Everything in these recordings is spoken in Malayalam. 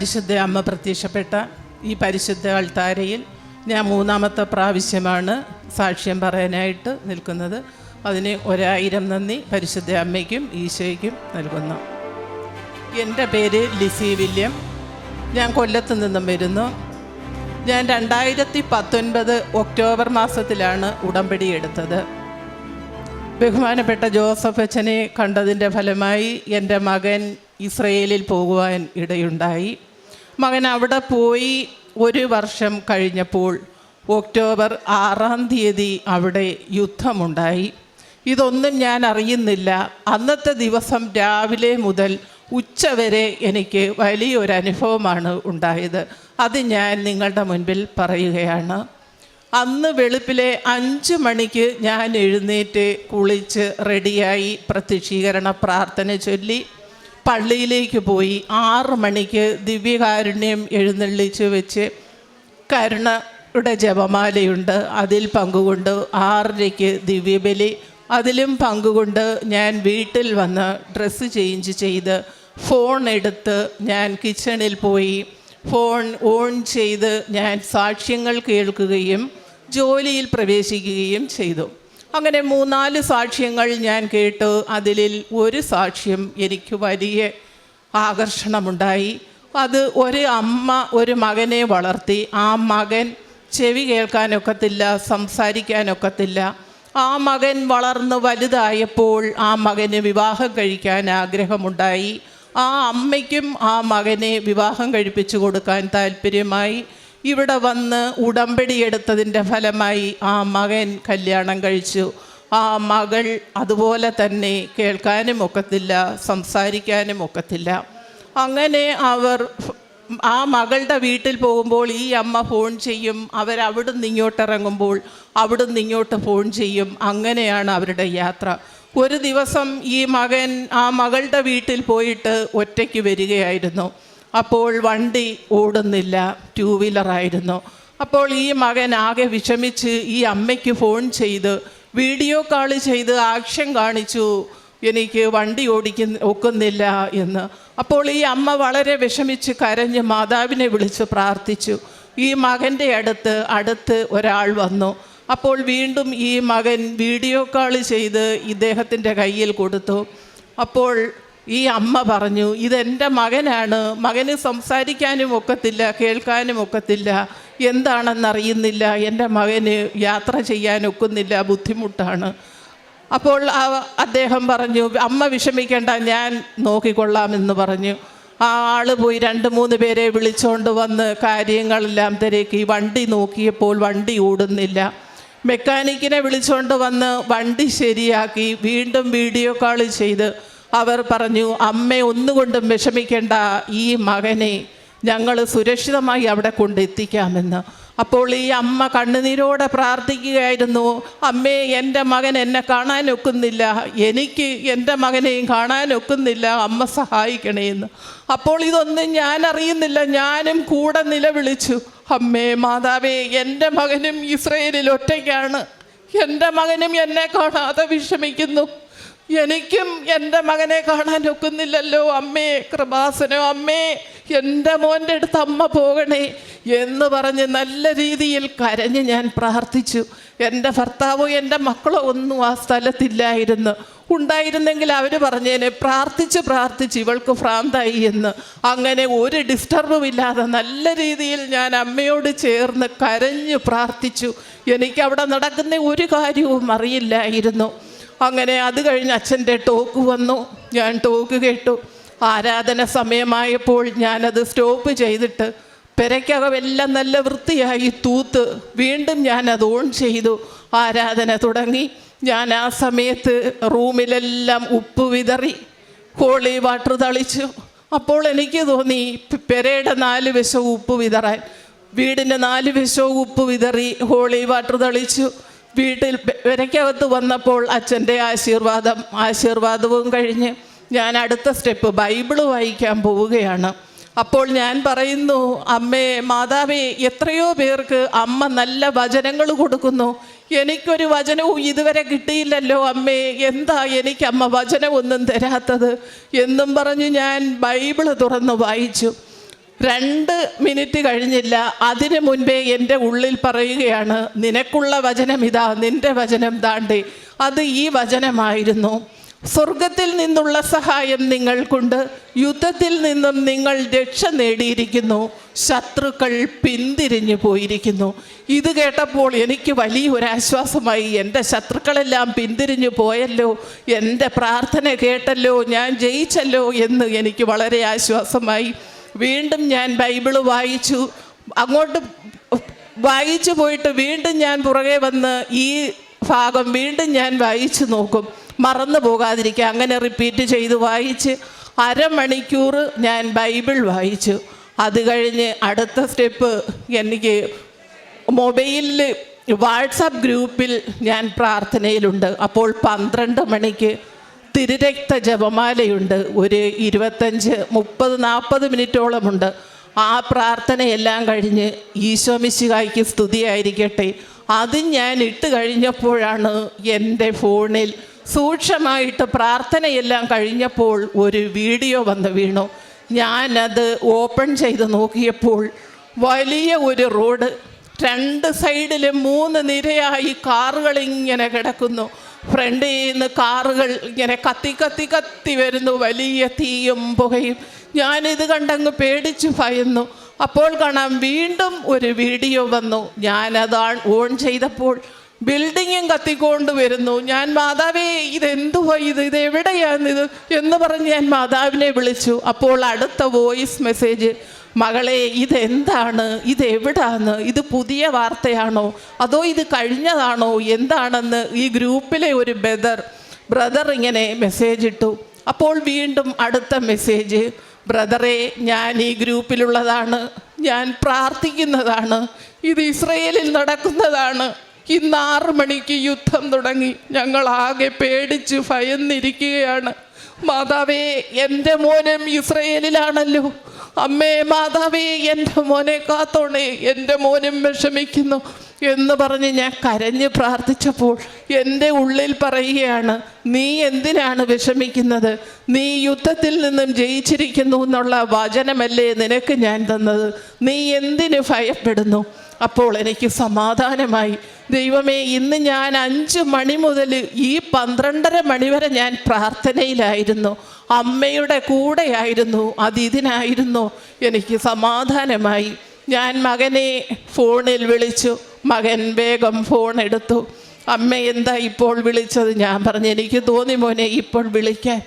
പരിശുദ്ധ അമ്മ പ്രത്യക്ഷപ്പെട്ട ഈ പരിശുദ്ധ അൾത്താരയിൽ ഞാൻ മൂന്നാമത്തെ പ്രാവശ്യമാണ് സാക്ഷ്യം പറയാനായിട്ട് നിൽക്കുന്നത്. അതിന് ഒരായിരം നന്ദി പരിശുദ്ധ അമ്മയ്ക്കും ഈശോയ്ക്കും നൽകുന്നു. എന്റെ പേര് ലിസി വില്യം. ഞാൻ കൊല്ലത്ത് നിന്നും വരുന്നു. ഞാൻ രണ്ടായിരത്തി പത്തൊൻപത് ഒക്ടോബർ മാസത്തിലാണ് ഉടമ്പടി എടുത്തത്. ബഹുമാനപ്പെട്ട ജോസഫ് അച്ഛനെ കണ്ടതിന്റെ ഫലമായി എന്റെ മകൻ ഇസ്രയേലിൽ പോകുവാൻ ഇടയുണ്ടായി. മകൻ അവിടെ പോയി ഒരു വർഷം കഴിഞ്ഞപ്പോൾ ഒക്ടോബർ ആറാം തീയതി അവിടെ യുദ്ധമുണ്ടായി. ഇതൊന്നും ഞാൻ അറിയുന്നില്ല. അന്നത്തെ ദിവസം രാവിലെ മുതൽ ഉച്ചവരെ എനിക്ക് വലിയൊരു അനുഭവമാണ് ഉണ്ടായത്. അത് ഞാൻ നിങ്ങളുടെ മുൻപിൽ പറയുകയാണ്. അന്ന് വെളുപ്പിലെ അഞ്ച് മണിക്ക് ഞാൻ എഴുന്നേറ്റ് കുളിച്ച് റെഡിയായി പ്രത്യക്ഷീകരണ പ്രാർത്ഥന ചൊല്ലി. പള്ളിയിലേക്ക് പോയി ആറ് മണിക്ക് ദിവ്യകാരുണ്യം എഴുന്നള്ളിച്ച് വെച്ച് കരുണയുടെ ജപമാലയുണ്ട്. അതിൽ പങ്കുകൊണ്ട് ആറരയ്ക്ക് ദിവ്യബലി. അതിലും പങ്കുകൊണ്ട് ഞാൻ വീട്ടിൽ വന്ന് ഡ്രസ്സ് ചേഞ്ച് ചെയ്ത് ഫോൺ എടുത്ത് ഞാൻ കിച്ചണിൽ പോയി. ഫോൺ ഓൺ ചെയ്ത് ഞാൻ സാക്ഷ്യങ്ങൾ കേൾക്കുകയും ജോലിയിൽ പ്രവേശിക്കുകയും ചെയ്തു. അങ്ങനെ മൂന്നാൽ സാക്ഷ്യങ്ങൾ ഞാൻ കേട്ടു അതിൽ ഒരു സാക്ഷ്യം എനിക്ക് വലിയ ആകർഷണമുണ്ടായി. അത് ഒരു അമ്മ ഒരു മകനെ വളർത്തി. ആ മകൻ ചെവി കേൾക്കാനൊക്കത്തില്ല സംസാരിക്കാനൊക്കത്തില്ല. ആ മകൻ വളർന്ന് വലുതായപ്പോൾ ആ മകന് വിവാഹം കഴിക്കാൻ ആഗ്രഹമുണ്ടായി. ആ അമ്മയ്ക്കും ആ മകനെ വിവാഹം കഴിപ്പിച്ചു കൊടുക്കാൻ താല്പര്യമായി. ഇവിടെ വന്ന് ഉടമ്പടി എടുത്തതിന്റെ ഫലമായി ആ മകൻ കല്യാണം കഴിച്ചു. ആ മകൾ അതുപോലെ തന്നെ കേൾക്കാനും ഒക്കത്തില്ല സംസാരിക്കാനും ഒക്കത്തില്ല. അങ്ങനെ അവർ ആ മകളുടെ വീട്ടിൽ പോകുമ്പോൾ ഈ അമ്മ ഫോൺ ചെയ്യും. അവർ അവിടുന്ന് ഇങ്ങോട്ട് ഇറങ്ങുമ്പോൾ അവിടുന്ന് ഇങ്ങോട്ട് ഫോൺ ചെയ്യും. അങ്ങനെയാണ് അവരുടെ യാത്ര. ഒരു ദിവസം ഈ മകൻ ആ മകളുടെ വീട്ടിൽ പോയിട്ട് ഒറ്റയ്ക്ക് വരികയായിരുന്നു. അപ്പോൾ വണ്ടി ഓടുന്നില്ല ടൂ വീലറായിരുന്നു അപ്പോൾ ഈ മകൻ ആകെ വിഷമിച്ച് ഈ അമ്മയ്ക്ക് ഫോൺ ചെയ്ത് വീഡിയോ കാൾ ചെയ്ത് ആക്ഷൻ കാണിച്ചു എനിക്ക് വണ്ടി ഓടിക്കുന്ന ഒക്കുന്നില്ല എന്ന്. അപ്പോൾ ഈ അമ്മ വളരെ വിഷമിച്ച് കരഞ്ഞ് മാതാവിനെ വിളിച്ച് പ്രാർത്ഥിച്ചു. ഈ മകന്റെ അടുത്ത് അടുത്ത് ഒരാൾ വന്നു. അപ്പോൾ വീണ്ടും ഈ മകൻ വീഡിയോ കാൾ ചെയ്ത് ഇദ്ദേഹത്തിന്റെ കയ്യിൽ കൊടുത്തു. അപ്പോൾ ഈ അമ്മ പറഞ്ഞു ഇതെന്റെ മകനാണ്. മകന് സംസാരിക്കാനും ഒക്കത്തില്ല കേൾക്കാനും ഒക്കത്തില്ല. എന്താണെന്നറിയുന്നില്ല. എന്റെ മകന് യാത്ര ചെയ്യാൻ ഒക്കുന്നില്ല ബുദ്ധിമുട്ടാണ്. അപ്പോൾ അദ്ദേഹം പറഞ്ഞു അമ്മ വിഷമിക്കേണ്ട ഞാൻ നോക്കിക്കൊള്ളാമെന്ന് പറഞ്ഞു. ആ ആൾ പോയി രണ്ട് മൂന്ന് പേരെ വിളിച്ചുകൊണ്ട് വന്ന് കാര്യങ്ങളെല്ലാം തിരക്കി. വണ്ടി നോക്കിയപ്പോൾ വണ്ടി ഓടുന്നില്ല. മെക്കാനിക്കിനെ വിളിച്ചുകൊണ്ട് വന്ന് വണ്ടി ശരിയാക്കി. വീണ്ടും വീഡിയോ കോൾ ചെയ്ത്. അവർ പറഞ്ഞു അമ്മ ഒന്നുകൊണ്ടും വിഷമിക്കേണ്ട. ഈ മകനെ ഞങ്ങൾ സുരക്ഷിതമായി അവിടെ കൊണ്ടെത്തിക്കാമെന്ന്. അപ്പോൾ ഈ അമ്മ കണ്ണുനീരോടെ പ്രാർത്ഥിക്കുകയായിരുന്നു അമ്മേ എന്റെ മകൻ എന്നെ കാണാൻ ഒക്കുന്നില്ല. എനിക്ക് എന്റെ മകനെയും കാണാൻ ഒക്കുന്നില്ല. അമ്മ സഹായിക്കണേ എന്ന്. അപ്പോൾ ഇതൊന്നും ഞാൻ അറിയുന്നില്ല. ഞാനും കൂടെ നിലവിളിച്ചു അമ്മേ മാതാവേ എന്റെ മകനും ഇസ്രയേലിൽ ഒറ്റയ്ക്കാണ്. എന്റെ മകനും എന്നെ കാണാതെ വിഷമിക്കുന്നു. എനിക്കും എന്റെ മകനെ കാണാൻ ഒക്കുന്നില്ലല്ലോ. അമ്മേ കൃപാസനോ അമ്മേ എന്റെ മോന്റെ അടുത്ത് അമ്മ പോകണേ എന്ന് പറഞ്ഞ് നല്ല രീതിയിൽ കരഞ്ഞ് ഞാൻ പ്രാർത്ഥിച്ചു. എന്റെ ഭർത്താവോ എന്റെ മക്കളോ ഒന്നും ആ സ്ഥലത്തില്ലായിരുന്നു. ഉണ്ടായിരുന്നെങ്കിൽ അവർ പറഞ്ഞേനെ പ്രാർത്ഥിച്ച് പ്രാർത്ഥിച്ച് ഇവൾക്ക് ഭ്രാന്തായി എന്ന്. അങ്ങനെ ഒരു ഡിസ്റ്റർബും ഇല്ലാതെ നല്ല രീതിയിൽ ഞാൻ അമ്മയോട് ചേർന്ന് കരഞ്ഞ് പ്രാർത്ഥിച്ചു. എനിക്ക് അവിടെ നടക്കുന്ന ഒരു കാര്യവും അറിയില്ലായിരുന്നു. അങ്ങനെ അത് കഴിഞ്ഞ് അച്ഛന്റെ ടോക്ക് വന്നു. ഞാൻ ടോക്ക് കേട്ടു. ആരാധന സമയമായപ്പോൾ ഞാനത് സ്റ്റോപ്പ് ചെയ്തിട്ട് പെരയ്ക്കകമെല്ലാം നല്ല വൃത്തിയായി തൂത്ത് വീണ്ടും ഞാനത് ഓൺ ചെയ്തു. ആരാധന തുടങ്ങി. ഞാൻ ആ സമയത്ത് റൂമിലെല്ലാം ഉപ്പ് വിതറി ഹോളി വാട്ടർ തളിച്ചു. അപ്പോൾ എനിക്ക് തോന്നി പെരയുടെ നാല് വശവും ഉപ്പ് വിതറാൻ. വീടിന്റെ നാല് വശവും ഉപ്പ് വിതറി ഹോളി വാട്ടർ തളിച്ചു. വീട്ടിൽ പെരയ്ക്കകത്ത് വന്നപ്പോൾ അച്ഛന്റെ ആശീർവാദം ആശീർവാദവും കഴിഞ്ഞ് ഞാൻ അടുത്ത സ്റ്റെപ്പ് ബൈബിൾ വായിക്കാൻ പോവുകയാണ്. അപ്പോൾ ഞാൻ പറയുന്നു അമ്മേ മാതാവേ എത്രയോ പേർക്ക് അമ്മ നല്ല വചനങ്ങൾ കൊടുക്കുന്നു. എനിക്കൊരു വചനവും ഇതുവരെ കിട്ടിയില്ലല്ലോ അമ്മേ. എന്താ എനിക്ക് അമ്മ വചനമൊന്നും തരാത്തത്? എന്നും പറഞ്ഞ് ഞാൻ ബൈബിൾ തുറന്ന് വായിച്ചു. രണ്ട് മിനിറ്റ് കഴിഞ്ഞില്ല. അതിനു മുൻപേ എന്റെ ഉള്ളിൽ പറയുകയാണ് നിനക്കുള്ള വചനം ഇതാ നിന്റെ വചനം താണ്ടി അത് ഈ വചനമായിരുന്നു. സ്വർഗത്തിൽ നിന്നുള്ള സഹായം നിങ്ങൾക്കുണ്ട്. യുദ്ധത്തിൽ നിന്നും നിങ്ങൾ രക്ഷ നേടിയിരിക്കുന്നു. ശത്രുക്കൾ പിന്തിരിഞ്ഞു പോയിരിക്കുന്നു. ഇത് കേട്ടപ്പോൾ എനിക്ക് വലിയൊരു ആശ്വാസമായി എന്റെ ശത്രുക്കളെല്ലാം പിന്തിരിഞ്ഞു പോയല്ലോ. എന്റെ പ്രാർത്ഥന കേട്ടല്ലോ. ഞാൻ ജയിച്ചല്ലോ എന്ന് എനിക്ക് വളരെ ആശ്വാസമായി. വീണ്ടും ഞാൻ ബൈബിൾ വായിച്ചു. അങ്ങോട്ട് വായിച്ചു പോയിട്ട് വീണ്ടും ഞാൻ പുറകെ വന്ന് ഈ ഭാഗം വീണ്ടും ഞാൻ വായിച്ചു നോക്കും. മറന്നു പോകാതിരിക്കുക. അങ്ങനെ റിപ്പീറ്റ് ചെയ്ത് വായിച്ച് അരമണിക്കൂർ ഞാൻ ബൈബിൾ വായിച്ചു. അത് കഴിഞ്ഞ് അടുത്ത സ്റ്റെപ്പ് എനിക്ക് മൊബൈലിൽ വാട്സപ്പ് ഗ്രൂപ്പിൽ ഞാൻ പ്രാർത്ഥനയിലുണ്ട്. അപ്പോൾ പന്ത്രണ്ട് മണിക്ക് തിരുരക്ത ജപമാലയുണ്ട്. ഒരു ഇരുപത്തഞ്ച് മുപ്പത് നാൽപ്പത് മിനിറ്റോളമുണ്ട്. ആ പ്രാർത്ഥനയെല്ലാം കഴിഞ്ഞ് സ്തുതി സ്തുതിയായിരിക്കട്ടെ. അത് ഞാൻ ഇട്ട് കഴിഞ്ഞപ്പോഴാണ് എന്റെ ഫോണിൽ സൂക്ഷ്മമായിട്ട് പ്രാർത്ഥനയെല്ലാം കഴിഞ്ഞപ്പോൾ ഒരു വീഡിയോ വന്ന് വീണു. ഞാനത് ഓപ്പൺ ചെയ്ത് നോക്കിയപ്പോൾ വലിയ ഒരു റോഡ് രണ്ട് സൈഡിലും മൂന്ന് നിരയായി കാറുകൾ ഇങ്ങനെ കിടക്കുന്നു. ഫ്രണ്ടിൽ നിന്ന് കാറുകൾ ഇങ്ങനെ കത്തി കത്തി കത്തി വരുന്നു. വലിയ തീയും പുകയും. ഞാനിത് കണ്ടങ്ങ് പേടിച്ചു ഭയന്നു. അപ്പോൾ കാണാം വീണ്ടും ഒരു വീഡിയോ വന്നു. ഞാനത് ഓൺ ചെയ്തപ്പോൾ ബിൽഡിങ്ങും കത്തിക്കൊണ്ട് വരുന്നു. ഞാൻ മാതാവേ ഇതെന്തുവാ ഇത്? ഇത്? എവിടെയാണിത് എന്ന് പറഞ്ഞ് ഞാൻ മാതാവിനെ വിളിച്ചു. അപ്പോൾ അടുത്ത വോയിസ് മെസ്സേജ് മകളെ ഇതെന്താണ്? ഇത് എവിടാന്ന് ഇത് പുതിയ വാർത്തയാണോ? അതോ ഇത് കഴിഞ്ഞതാണോ? എന്താണെന്ന് ഈ ഗ്രൂപ്പിലെ ഒരു ബ്രദർ ബ്രദർ ഇങ്ങനെ മെസ്സേജ് ഇട്ടു. അപ്പോൾ വീണ്ടും അടുത്ത മെസ്സേജ് ബ്രദറെ ഞാൻ ഈ ഗ്രൂപ്പിലുള്ളതാണ്. ഞാൻ പ്രാർത്ഥിക്കുന്നതാണ്. ഇത് ഇസ്രയേലിൽ നടക്കുന്നതാണ്. ഇന്ന് ആറ് മണിക്ക് യുദ്ധം തുടങ്ങി. ഞങ്ങൾ ആകെ പേടിച്ച് ഭയന്നിരിക്കുകയാണ്. മാതാവേ എന്റെ മോനും ഇസ്രയേലിലാണല്ലോ. അമ്മേ മാതാവേ എന്റെ മോനെ കാത്തോണേ എന്റെ മോനും വിഷമിക്കുന്നു എന്ന് പറഞ്ഞ് ഞാൻ കരഞ്ഞ് പ്രാർത്ഥിച്ചപ്പോൾ എന്റെ ഉള്ളിൽ പറയുകയാണ് നീ എന്തിനാണ് വിഷമിക്കുന്നത്? നീ യുദ്ധത്തിൽ നിന്നും ജയിച്ചിരിക്കുന്നു എന്നുള്ള വചനമല്ലേ നിനക്ക് ഞാൻ തന്നത്? നീ എന്തിന് ഭയപ്പെടുന്നു? അപ്പോൾ എനിക്ക് സമാധാനമായി ദൈവമേ ഇന്ന് ഞാൻ അഞ്ച് മണി മുതൽ ഈ പന്ത്രണ്ടര മണി വരെ ഞാൻ പ്രാർത്ഥനയിലായിരുന്നു. അമ്മയുടെ കൂടെയായിരുന്നു അതിഥിനായിരുന്നു എനിക്ക് സമാധാനമായി. ഞാൻ മകനെ ഫോണിൽ വിളിച്ചു. മകൻ വേഗം ഫോൺ എടുത്തു. അമ്മ എന്താ ഇപ്പോൾ വിളിച്ചത്? ഞാൻ പറഞ്ഞു എനിക്ക് തോന്നി മോനെ ഇപ്പോൾ വിളിക്കാൻ.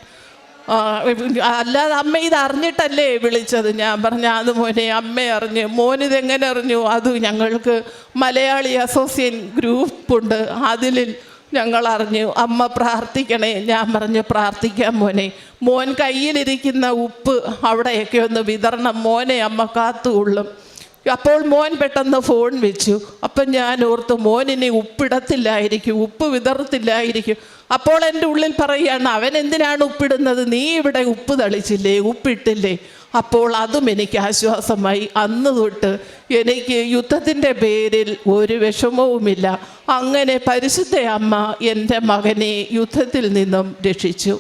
അല്ലാതെ അമ്മ ഇത് അറിഞ്ഞിട്ടല്ലേ വിളിച്ചത്? ഞാൻ പറഞ്ഞു അത് മോനെ അമ്മ അറിഞ്ഞു. മോനിതെങ്ങനെ അറിഞ്ഞു? അത് ഞങ്ങൾക്ക് മലയാളി അസോസിയേറ്റ് ഗ്രൂപ്പുണ്ട്. അതിൽ ഞങ്ങൾ അറിഞ്ഞു അമ്മ പ്രാർത്ഥിക്കണേ. ഞാൻ പറഞ്ഞു പ്രാർത്ഥിക്കാം മോനെ. മോൻ കയ്യിലിരിക്കുന്ന ഉപ്പ് അവിടെയൊക്കെ ഒന്ന് വിതരണം മോനെ അമ്മ കാത്തുകൊള്ളും. അപ്പോൾ മോൻ പെട്ടെന്ന് ഫോൺ വെച്ചു. അപ്പം ഞാൻ ഓർത്തു മോനിനി ഉപ്പിടത്തില്ലായിരിക്കും ഉപ്പ് വിതറത്തില്ലായിരിക്കും. അപ്പോൾ എന്റെ ഉള്ളിൽ പറയുകയാണ് അവൻ എന്തിനാണ് ഉപ്പിടുന്നത്? നീ ഇവിടെ ഉപ്പ് തളിച്ചില്ലേ? ഉപ്പിട്ടില്ലേ? അപ്പോൾ അതും എനിക്ക് ആശ്വാസമായി. അന്ന് തൊട്ട് എനിക്ക് യുദ്ധത്തിന്റെ പേരിൽ ഒരു വിഷമവുമില്ല. അങ്ങനെ പരിശുദ്ധ അമ്മ എന്റെ മകനെ യുദ്ധത്തിൽ നിന്നും രക്ഷിച്ചു.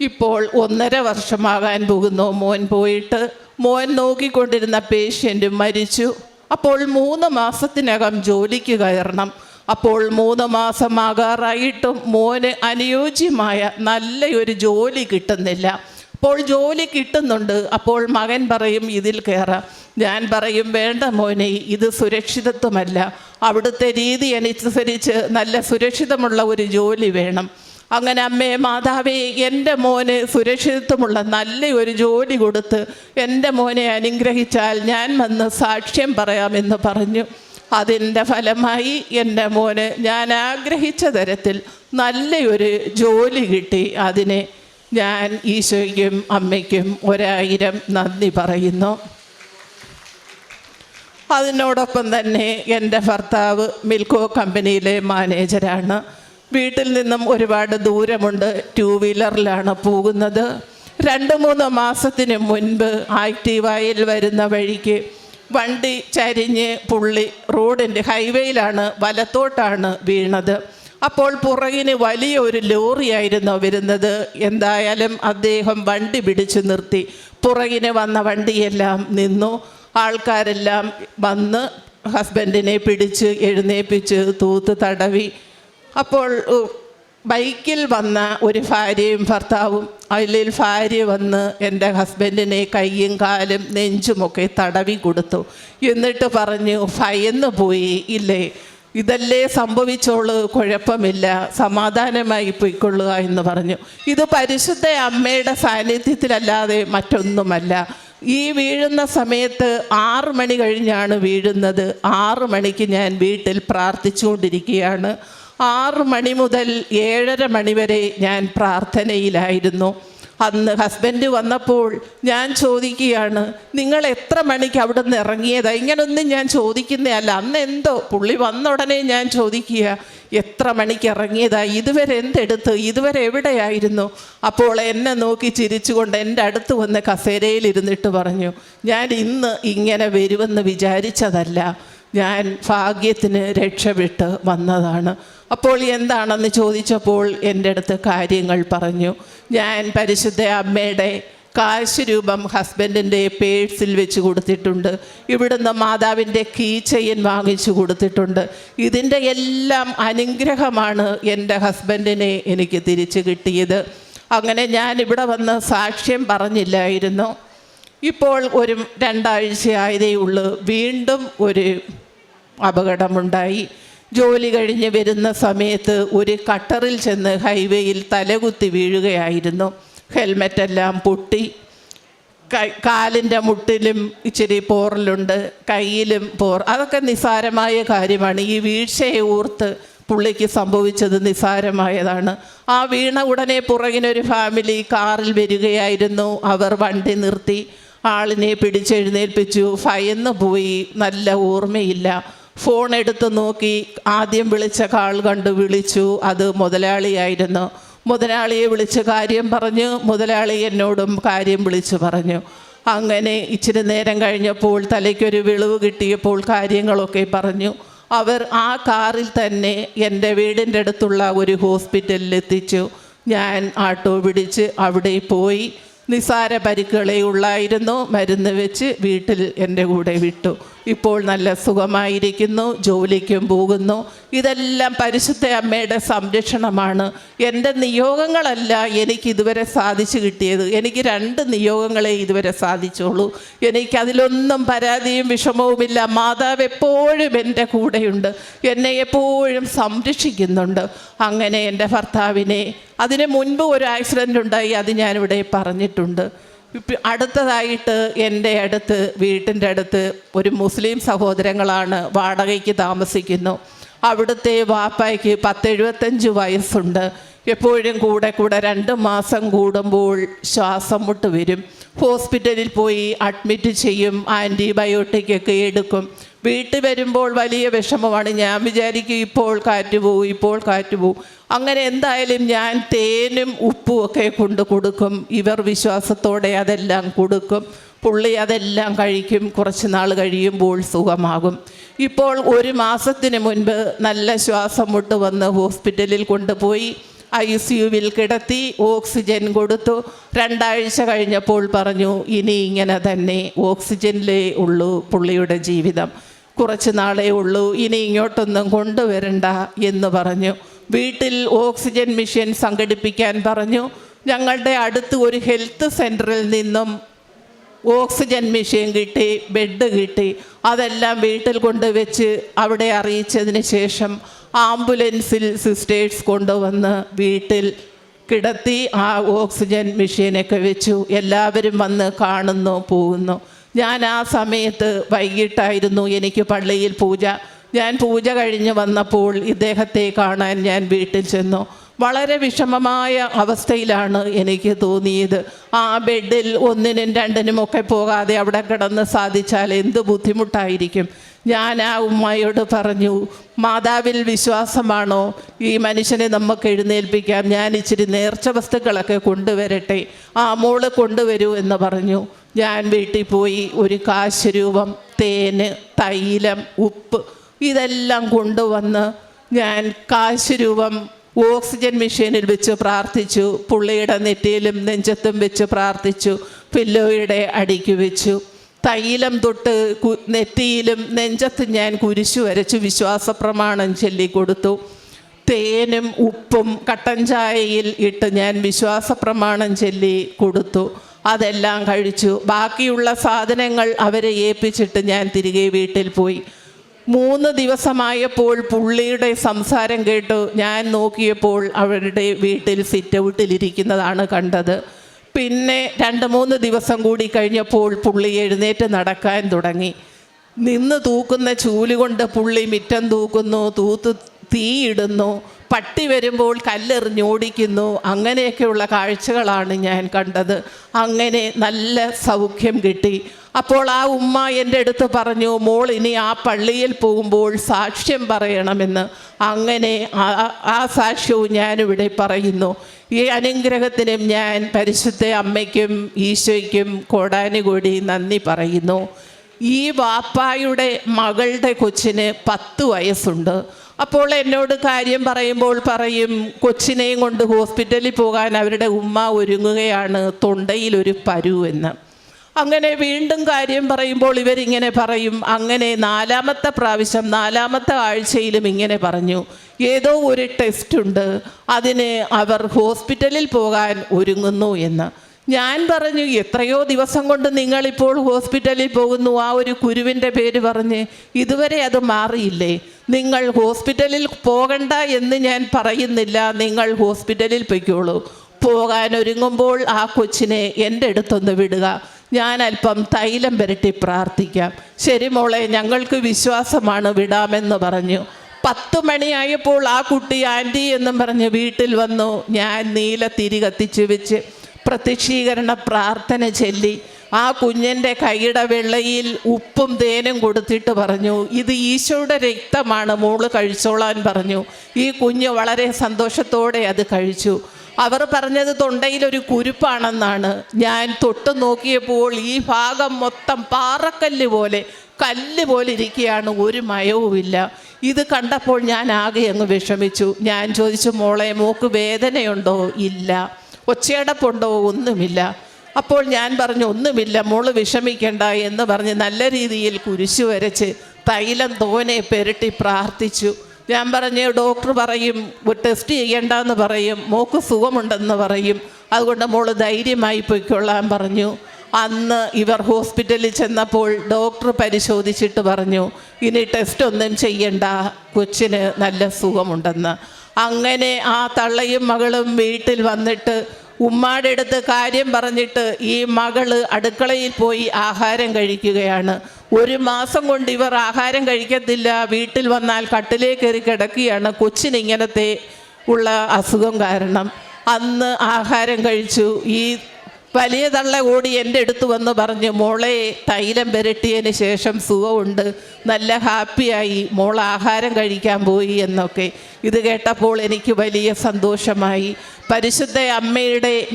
ഇപ്പോൾ ഒന്നര വർഷമാകാൻ പോകുന്നു. മോൻ പോയിട്ട് മോൻ നോക്കിക്കൊണ്ടിരുന്ന പേഷ്യന്റ് മരിച്ചു. അപ്പോൾ മൂന്ന് മാസത്തിനകം ജോലിക്ക് കയറണം. അപ്പോൾ മൂന്ന് മാസമാകാറായിട്ടും മോന് അനുയോജ്യമായ നല്ലൊരു ജോലി കിട്ടുന്നില്ല. അപ്പോൾ ജോലി കിട്ടുന്നുണ്ട്. അപ്പോൾ മകൻ പറയും ഇതിൽ കയറാം ഞാൻ പറയും വേണ്ട മോനെ ഇത് സുരക്ഷിതത്വമല്ല. അവിടുത്തെ രീതി അനുസരിച്ച് നല്ല സുരക്ഷിതമുള്ള ഒരു ജോലി വേണം. അങ്ങനെ അമ്മേ മാതാവേ എന്റെ മോന് സുരക്ഷിതത്വമുള്ള നല്ല ഒരു ജോലി കൊടുത്ത് എന്റെ മോനെ അനുഗ്രഹിച്ചാൽ ഞാൻ വന്ന് സാക്ഷ്യം പറയാമെന്ന് പറഞ്ഞു. അതിന്റെ ഫലമായി എന്റെ മോന് ഞാൻ ആഗ്രഹിച്ച തരത്തിൽ നല്ലൊരു ജോലി കിട്ടി അതിനെ. ഞാൻ ഈശോയ്ക്കും അമ്മയ്ക്കും ഒരായിരം നന്ദി പറയുന്നു. അതിനോടൊപ്പം തന്നെ എന്റെ ഭർത്താവ് മിൽക്കോ കമ്പനിയിലെ മാനേജരാണ്. വീട്ടിൽ നിന്നും ഒരുപാട് ദൂരമുണ്ട്. ടൂ വീലറിലാണ് പോകുന്നത്. രണ്ട് മൂന്ന് മാസത്തിന് മുൻപ് ആക്റ്റീവായിൽ വരുന്ന വഴിക്ക് വണ്ടി ചരിഞ്ഞ് പുള്ളി റോഡിന്റെ ഹൈവേയിലാണ് വലത്തോട്ടാണ് വീണത്. അപ്പോൾ പുറകിന് വലിയ ഒരു ലോറിയായിരുന്നു വരുന്നത്. എന്തായാലും അദ്ദേഹം വണ്ടി പിടിച്ചു നിർത്തി. പുറകിന് വന്ന വണ്ടിയെല്ലാം നിന്നു. ആൾക്കാരെല്ലാം വന്ന് ഹസ്ബൻഡിനെ പിടിച്ച് എഴുന്നേൽപ്പിച്ച് തൂത്ത് തടവി. അപ്പോൾ ബൈക്കിൽ വന്ന ഒരു ഭാര്യയും ഭർത്താവും അതിൽ ഭാര്യ വന്ന് എന്റെ ഹസ്ബൻഡിനെ കൈയും കാലും നെഞ്ചുമൊക്കെ തടവി കൊടുത്തു. എന്നിട്ട് പറഞ്ഞു ഭയന്ന് പോയി ഇല്ലേ? ഇതല്ലേ സംഭവിച്ചോളൂ കുഴപ്പമില്ല സമാധാനമായി പൊയ്ക്കൊള്ളുക എന്ന് പറഞ്ഞു. ഇത് പരിശുദ്ധ അമ്മയുടെ സാന്നിധ്യത്തിലല്ലാതെ മറ്റൊന്നുമല്ല. ഈ വീഴുന്ന സമയത്ത് ആറ് മണി കഴിഞ്ഞാണ് വീഴുന്നത്. ആറ് മണിക്ക് ഞാൻ വീട്ടിൽ പ്രാർത്ഥിച്ചുകൊണ്ടിരിക്കുകയാണ്. ആറ് മണി മുതൽ ഏഴര മണി വരെ ഞാൻ പ്രാർത്ഥനയിലായിരുന്നു. അന്ന് ഹസ്ബൻഡ് വന്നപ്പോൾ ഞാൻ ചോദിക്കുകയാണ് നിങ്ങൾ എത്ര മണിക്ക് അവിടെ നിന്ന് ഇറങ്ങിയതാ? ഇങ്ങനൊന്നും ഞാൻ ചോദിക്കുന്നതല്ല. അന്ന് എന്തോ പുള്ളി വന്ന ഉടനെ ഞാൻ ചോദിക്കുക എത്ര മണിക്ക് ഇറങ്ങിയതാ? ഇതുവരെ എന്തെടുത്ത്? ഇതുവരെ എവിടെയായിരുന്നു? അപ്പോൾ എന്നെ നോക്കി ചിരിച്ചുകൊണ്ട് എന്റെ അടുത്ത് വന്ന് കസേരയിൽ ഇരുന്നിട്ട് പറഞ്ഞു ഞാൻ ഇന്ന് ഇങ്ങനെ വരുമെന്ന് വിചാരിച്ചതല്ല. ഞാൻ ഭാഗ്യത്തിന് രക്ഷപ്പെട്ട് വന്നതാണ്. അപ്പോൾ എന്താണെന്ന് ചോദിച്ചപ്പോൾ എന്റെ അടുത്ത് കാര്യങ്ങൾ പറഞ്ഞു. ഞാൻ പരിശുദ്ധ അമ്മയുടെ കാശ് രൂപം ഹസ്ബൻഡിന്റെ പേഴ്സിൽ വെച്ച് കൊടുത്തിട്ടുണ്ട്. ഇവിടുന്ന് മാതാവിന്റെ കീ ചെയിൻ വാങ്ങിച്ചു കൊടുത്തിട്ടുണ്ട്. ഇതിന്റെ എല്ലാം അനുഗ്രഹമാണ് എന്റെ ഹസ്ബൻഡിനെ എനിക്ക് തിരിച്ചു കിട്ടിയത്. അങ്ങനെ ഞാൻ ഇവിടെ വന്ന് സാക്ഷ്യം പറഞ്ഞില്ലായിരുന്നു. ഇപ്പോൾ ഒരു രണ്ടാഴ്ചയായതേ ഉള്ളൂ. വീണ്ടും ഒരു അപകടമുണ്ടായി. ജോലി കഴിഞ്ഞ് വരുന്ന സമയത്ത് ഒരു കട്ടറിൽ ചെന്ന് ഹൈവേയിൽ തലകുത്തി വീഴുകയായിരുന്നു. ഹെൽമെറ്റെല്ലാം പൊട്ടി. കൈ കാലിന്റെ മുട്ടിലും ഇച്ചിരി പോറലുണ്ട് കയ്യിലും പോർ അതൊക്കെ നിസ്സാരമായ കാര്യമാണ്. ഈ വീഴ്ചയെ ഓർത്ത് പുള്ളിക്ക് സംഭവിച്ചത് നിസ്സാരമായതാണ് ആ വീണ ഉടനെ പുറകിനൊരു ഫാമിലി കാറിൽ വരികയായിരുന്നു. അവർ വണ്ടി നിർത്തി. ആളിനെ പിടിച്ചെഴുന്നേൽപ്പിച്ചു. ഭയന്ന് പോയി. നല്ല ഓർമ്മയില്ല. ഫോൺ എടുത്ത് നോക്കി ആദ്യം വിളിച്ച കാൾ കണ്ട് വിളിച്ചു. അത് മുതലാളിയായിരുന്നു. മുതലാളിയെ വിളിച്ച് കാര്യം പറഞ്ഞു. മുതലാളി എന്നോടും കാര്യം വിളിച്ചു പറഞ്ഞു. അങ്ങനെ ഇച്ചിരി നേരം കഴിഞ്ഞപ്പോൾ തലയ്ക്കൊരു വിളിവ് കിട്ടിയപ്പോൾ കാര്യങ്ങളൊക്കെ പറഞ്ഞു. അവർ ആ കാറിൽ തന്നെ എന്റെ വീടിന്റെ അടുത്തുള്ള ഒരു ഹോസ്പിറ്റലിൽ എത്തിച്ചു. ഞാൻ ആട്ടോ പിടിച്ച് അവിടെ പോയി. നിസാര പരിക്കുകളെ ഉള്ളായിരുന്നു. മരുന്ന് വെച്ച് വീട്ടിൽ എന്റെ കൂടെ വിട്ടു. ഇപ്പോൾ നല്ല സുഖമായിരിക്കുന്നു ജോലിക്കും പോകുന്നു. ഇതെല്ലാം പരിശുദ്ധ അമ്മയുടെ സംരക്ഷണമാണ്. എന്റെ നിയോഗങ്ങളല്ല എനിക്ക് ഇതുവരെ സാധിച്ചു കിട്ടിയത്. എനിക്ക് രണ്ട് നിയോഗങ്ങളെ ഇതുവരെ സാധിച്ചുള്ളൂ. എനിക്കതിലൊന്നും പരാതിയും വിഷമവുമില്ല. മാതാവ് എപ്പോഴും എന്റെ കൂടെയുണ്ട്. എന്നെ എപ്പോഴും സംരക്ഷിക്കുന്നുണ്ട്. അങ്ങനെ എന്റെ ഭർത്താവിനെ അതിന് മുൻപ് ഒരു ആക്സിഡന്റ് ഉണ്ടായി അത് ഞാനിവിടെ പറഞ്ഞിട്ടുണ്ട്. അടുത്തതായിട്ട് എന്റെ അടുത്ത് വീട്ടിന്റെ അടുത്ത് ഒരു മുസ്ലിം സഹോദരങ്ങളാണ് വാടകയ്ക്ക് താമസിക്കുന്നു. അവിടുത്തെ വാപ്പായ്ക്ക് പത്തെഴുപത്തഞ്ച് വയസ്സുണ്ട്. എപ്പോഴും കൂടെ കൂടെ രണ്ട് മാസം കൂടുമ്പോൾ ശ്വാസം മുട്ട് വരും. ഹോസ്പിറ്റലിൽ പോയി അഡ്മിറ്റ് ചെയ്യും ആന്റിബയോട്ടിക് ഒക്കെ എടുക്കും. വീട്ടിൽ വരുമ്പോൾ വലിയ വിഷമമാണ്. ഞാൻ വിചാരിക്കും ഇപ്പോൾ കാറ്റ് പോവും ഇപ്പോൾ കാറ്റ് പോവും. അങ്ങനെ എന്തായാലും ഞാൻ തേനും ഉപ്പും ഒക്കെ കൊണ്ട് കൊടുക്കും. ഇവർ വിശ്വാസത്തോടെ അതെല്ലാം കൊടുക്കും. പുള്ളി അതെല്ലാം കഴിക്കും. കുറച്ച് നാൾ കഴിയുമ്പോൾ സുഖമാകും. ഇപ്പോൾ ഒരു മാസത്തിന് മുൻപ് നല്ല ശ്വാസം മുട്ട് വന്ന് ഹോസ്പിറ്റലിൽ കൊണ്ടുപോയി. ഐ സി യുവിൽ കിടത്തി ഓക്സിജൻ കൊടുത്തു. രണ്ടാഴ്ച കഴിഞ്ഞപ്പോൾ പറഞ്ഞു ഇനി ഇങ്ങനെ തന്നെ ഓക്സിജനിലേ ഉള്ളൂ പുള്ളിയുടെ ജീവിതം. കുറച്ച് നാളേ ഉള്ളൂ ഇനി ഇങ്ങോട്ടൊന്നും കൊണ്ടുവരണ്ട എന്ന് പറഞ്ഞു. വീട്ടിൽ ഓക്സിജൻ മിഷൻ സംഘടിപ്പിക്കാൻ പറഞ്ഞു. ഞങ്ങളുടെ അടുത്ത് ഒരു ഹെൽത്ത് സെന്ററിൽ നിന്നും ഓക്സിജൻ മെഷീൻ കിട്ടി ബെഡ് കിട്ടി. അതെല്ലാം വീട്ടിൽ കൊണ്ടുവച്ച് അവിടെ അറിയിച്ചതിന് ശേഷം ആംബുലൻസിൽ സിസ്റ്റേഴ്സ് കൊണ്ടുവന്ന് വീട്ടിൽ കിടത്തി ആ ഓക്സിജൻ മെഷീനൊക്കെ വെച്ചു. എല്ലാവരും വന്ന് കാണുന്നു പോകുന്നു. ഞാൻ ആ സമയത്ത് വൈകിട്ടായിരുന്നു എനിക്ക് പള്ളിയിൽ പൂജ. ഞാൻ പൂജ കഴിഞ്ഞ് വന്നപ്പോൾ ഇദ്ദേഹത്തെ കാണാൻ ഞാൻ വീട്ടിൽ ചെന്നു. വളരെ വിഷമമായ അവസ്ഥയിലാണ് എനിക്ക് തോന്നിയത്. ആ ബെഡിൽ ഒന്നിനും രണ്ടിനും ഒക്കെ പോകാതെ അവിടെ കിടന്ന് സാധിച്ചാൽ എന്ത് ബുദ്ധിമുട്ടായിരിക്കും? ഞാൻ ആ ഉമ്മയോട് പറഞ്ഞു മാതാവിൽ വിശ്വാസമാണോ? ഈ മനുഷ്യനെ നമുക്ക് എഴുന്നേൽപ്പിക്കാം. ഞാൻ ഇച്ചിരി നേർച്ച വസ്തുക്കളൊക്കെ കൊണ്ടുവരട്ടെ. ആ മോൾ കൊണ്ടുവരൂ എന്ന് പറഞ്ഞു. ഞാൻ വീട്ടിൽ പോയി ഒരു കാശ് രൂപം തേന് തൈലം ഉപ്പ് ഇതെല്ലാം കൊണ്ടുവന്ന് ഞാൻ കാശ് രൂപം ഓക്സിജൻ മെഷീനിൽ വെച്ച് പ്രാർത്ഥിച്ചു പുള്ളിയുടെ നെറ്റിയിലും നെഞ്ചത്തും വെച്ച് പ്രാർത്ഥിച്ചു പില്ലോയുടെ അടിക്ക് വെച്ചു. തൈലം തൊട്ട് നെറ്റിയിലും നെഞ്ചത്ത് ഞാൻ കുരിശു വരച്ച് വിശ്വാസ പ്രമാണം ചൊല്ലിക്കൊടുത്തു. തേനും ഉപ്പും കട്ടൻ ചായയിൽ ഇട്ട് ഞാൻ വിശ്വാസ പ്രമാണം ചൊല്ലി കൊടുത്തു അതെല്ലാം കഴിച്ചു. ബാക്കിയുള്ള സാധനങ്ങൾ അവരെ ഏൽപ്പിച്ചിട്ട് ഞാൻ തിരികെ വീട്ടിൽ പോയി. മൂന്ന് ദിവസമായപ്പോൾ പുള്ളിയുടെ സംസാരം കേട്ടു ഞാൻ നോക്കിയപ്പോൾ അവരുടെ വീട്ടിൽ സിറ്റ് ഔട്ടിലിരിക്കുന്നതാണ് കണ്ടത്. പിന്നെ രണ്ട് മൂന്ന് ദിവസം കൂടി കഴിഞ്ഞപ്പോൾ പുള്ളി എഴുന്നേറ്റ് നടക്കാൻ തുടങ്ങി. നിന്ന് തൂക്കുന്ന ചൂൽ കൊണ്ട് പുള്ളി മിറ്റം തൂക്കുന്നു തൂത്ത് തീയിടുന്നു. പട്ടി വരുമ്പോൾ കല്ലെറിഞ്ഞോടിക്കുന്നു. അങ്ങനെയൊക്കെയുള്ള കാഴ്ചകളാണ് ഞാൻ കണ്ടത്. അങ്ങനെ നല്ല സൗഖ്യം കിട്ടി. അപ്പോൾ ആ ഉമ്മ എന്റെ അടുത്ത് പറഞ്ഞു മോൾ ഇനി ആ പള്ളിയിൽ പോകുമ്പോൾ സാക്ഷ്യം പറയണമെന്ന്. അങ്ങനെ ആ സാക്ഷ്യവും ഞാനിവിടെ പറയുന്നു. ഈ അനുഗ്രഹത്തിനും ഞാൻ പരിശുദ്ധ അമ്മയ്ക്കും ഈശോയ്ക്കും കോടാനുകൂടി നന്ദി പറയുന്നു. ഈ വാപ്പായുടെ മകളുടെ കൊച്ചിന് പത്ത് വയസ്സുണ്ട്. അപ്പോൾ എന്നോട് കാര്യം പറയുമ്പോൾ പറയും കൊച്ചിനെയും കൊണ്ട് ഹോസ്പിറ്റലിൽ പോകാൻ അവരുടെ ഉമ്മ ഒരുങ്ങുകയാണ് തൊണ്ടയിൽ ഒരു പരു എന്ന്. അങ്ങനെ വീണ്ടും കാര്യം പറയുമ്പോൾ ഇവരിങ്ങനെ പറയും അങ്ങനെ നാലാമത്തെ പ്രാവശ്യം നാലാമത്തെ ആഴ്ചയിലും ഇങ്ങനെ പറഞ്ഞു. ഏതോ ഒരു ടെസ്റ്റ് ഉണ്ട് അതിന് അവർ ഹോസ്പിറ്റലിൽ പോകാൻ ഒരുങ്ങുന്നു എന്ന്. ഞാൻ പറഞ്ഞു എത്രയോ ദിവസം കൊണ്ട് നിങ്ങളിപ്പോൾ ഹോസ്പിറ്റലിൽ പോകുന്നു ആ ഒരു കുരുവിന്റെ പേര് പറഞ്ഞ് ഇതുവരെ അത് മാറിയില്ലേ? നിങ്ങൾ ഹോസ്പിറ്റലിൽ പോകണ്ട എന്ന് ഞാൻ പറയുന്നില്ല. നിങ്ങൾ ഹോസ്പിറ്റലിൽ പൊയ്ക്കോളൂ. പോകാൻ ഒരുങ്ങുമ്പോൾ ആ കൊച്ചിനെ എന്റെ അടുത്തൊന്ന് വിടുക. ഞാൻ അല്പം തൈലം പുരട്ടി പ്രാർത്ഥിക്കാം. ശരി മോളെ ഞങ്ങൾക്ക് വിശ്വാസമാണ്. വിടാമെന്ന് പറഞ്ഞു. പത്ത് മണിയായപ്പോൾ ആ കുട്ടി ആന്റി എന്നും പറഞ്ഞ് വീട്ടിൽ വന്നു. ഞാൻ നീല തിരി കത്തിച്ച് വെച്ച് പ്രത്യക്ഷീകരണ പ്രാർത്ഥന ചൊല്ലി. ആ കുഞ്ഞിന്റെ കൈയുടെ വെള്ളയിൽ ഉപ്പും തേനും കൊടുത്തിട്ട് പറഞ്ഞു ഇത് ഈശോയുടെ രക്തമാണ് മോൾ കഴിച്ചോളാൻ പറഞ്ഞു. ഈ കുഞ്ഞ് വളരെ സന്തോഷത്തോടെ അത് കഴിച്ചു. അവർ പറഞ്ഞത് തൊണ്ടയിലൊരു കുരുപ്പാണെന്നാണ്. ഞാൻ തൊട്ട് നോക്കിയപ്പോൾ ഈ ഭാഗം മൊത്തം പാറക്കല്ല് പോലെ കല്ല് പോലെ ഇരിക്കുകയാണ് ഒരു മയവുമില്ല. ഇത് കണ്ടപ്പോൾ ഞാൻ ആകെ അങ്ങ് വിഷമിച്ചു. ഞാൻ ചോദിച്ചു മോളെ മോക്ക് വേദനയുണ്ടോ? ഇല്ല. ഒച്ചയടപ്പുണ്ടോ? ഒന്നുമില്ല. അപ്പോൾ ഞാൻ പറഞ്ഞു ഒന്നുമില്ല മോൾ വിഷമിക്കണ്ട എന്ന് പറഞ്ഞ് നല്ല രീതിയിൽ കുരിശു വരച്ച് തൈലം തോനെ പെരട്ടി പ്രാർത്ഥിച്ചു. ഞാൻ പറഞ്ഞു ഡോക്ടർ പറയും ടെസ്റ്റ് ചെയ്യണ്ടെന്ന് പറയും മോക്ക് സുഖമുണ്ടെന്ന് പറയും. അതുകൊണ്ട് മോൾ ധൈര്യമായി പൊയ്ക്കൊള്ളാൻ പറഞ്ഞു. അന്ന് ഇവർ ഹോസ്പിറ്റലിൽ ചെന്നപ്പോൾ ഡോക്ടർ പരിശോധിച്ചിട്ട് പറഞ്ഞു ഇനി ടെസ്റ്റ് ഒന്നും ചെയ്യണ്ട കൊച്ചിന് നല്ല സുഖമുണ്ടെന്ന്. അങ്ങനെ ആ തള്ളയും മകളും വീട്ടിൽ വന്നിട്ട് ഉമ്മാടെ അടുത്ത് കാര്യം പറഞ്ഞിട്ട് ഈ മകൾ അടുക്കളയിൽ പോയി ആഹാരം കഴിക്കുകയാണ്. ഒരു മാസം കൊണ്ട് ഇവർ ആഹാരം കഴിക്കത്തില്ല. വീട്ടിൽ വന്നാൽ കട്ടിലേ കയറി കിടക്കുകയാണ്. കൊച്ചിന് ഇങ്ങനത്തെ ഉള്ള അസുഖം കാരണം. അന്ന് ആഹാരം കഴിച്ചു. ഈ വലിയ തള്ള കൂടി എന്റെ അടുത്ത് വന്ന് പറഞ്ഞു മോളെ തൈലം പുരട്ടിയതിന് ശേഷം സുഖമുണ്ട്. നല്ല ഹാപ്പിയായി മോൾ ആഹാരം കഴിക്കാൻ പോയി എന്നൊക്കെ. ഇത് കേട്ടപ്പോൾ എനിക്ക് വലിയ സന്തോഷമായി. പരിശുദ്ധ അമ്മയുടെ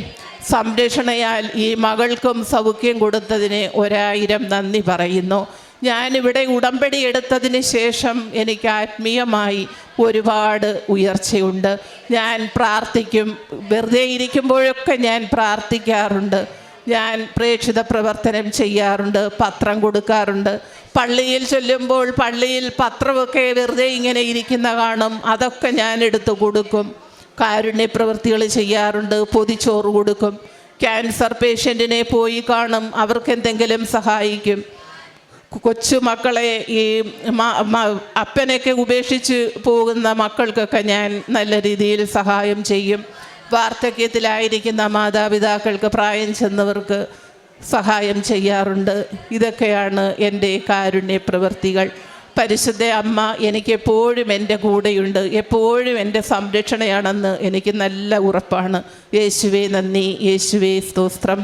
സംരക്ഷണയാൽ ഈ മകൾക്കും സൗഖ്യം കൊടുത്തതിന് ഒരായിരം നന്ദി പറയുന്നു. ഞാനിവിടെ ഉടമ്പടി എടുത്തതിന് ശേഷം എനിക്ക് ആത്മീയമായി ഒരുപാട് ഉയർച്ചയുണ്ട്. ഞാൻ പ്രാർത്ഥിക്കും. വെറുതെ ഇരിക്കുമ്പോഴൊക്കെ ഞാൻ പ്രാർത്ഥിക്കാറുണ്ട്. ഞാൻ പ്രേക്ഷിത പ്രവർത്തനം ചെയ്യാറുണ്ട്. പത്രം കൊടുക്കാറുണ്ട്. പള്ളിയിൽ ചൊല്ലുമ്പോൾ പള്ളിയിൽ പത്രമൊക്കെ വെറുതെ ഇങ്ങനെ ഇരിക്കുന്ന കാണും. അതൊക്കെ ഞാൻ എടുത്തു കൊടുക്കും. കാരുണ്യ പ്രവൃത്തികൾ ചെയ്യാറുണ്ട്. പൊതിച്ചോറ് കൊടുക്കും. ക്യാൻസർ പേഷ്യന്റിനെ പോയി കാണും. അവർക്ക് എന്തെങ്കിലും സഹായിക്കും. കൊച്ചു മക്കളെ ഈ അപ്പനെയൊക്കെ ഉപേക്ഷിച്ച് പോകുന്ന മക്കൾക്കൊക്കെ ഞാൻ നല്ല രീതിയിൽ സഹായം ചെയ്യും. വാർദ്ധക്യത്തിലായിരിക്കുന്ന മാതാപിതാക്കൾക്ക് പ്രായം ചെന്നവർക്ക് സഹായം ചെയ്യാറുണ്ട്. ഇതൊക്കെയാണ് എന്റെ കാരുണ്യ പ്രവൃത്തികൾ പരിശുദ്ധ അമ്മ എനിക്കെപ്പോഴും എന്റെ കൂടെയുണ്ട്. എപ്പോഴും എന്റെ സംരക്ഷണയാണെന്ന് എനിക്ക് നല്ല ഉറപ്പാണ്. യേശുവേ നന്ദി. യേശുവേ സ്തോത്രം.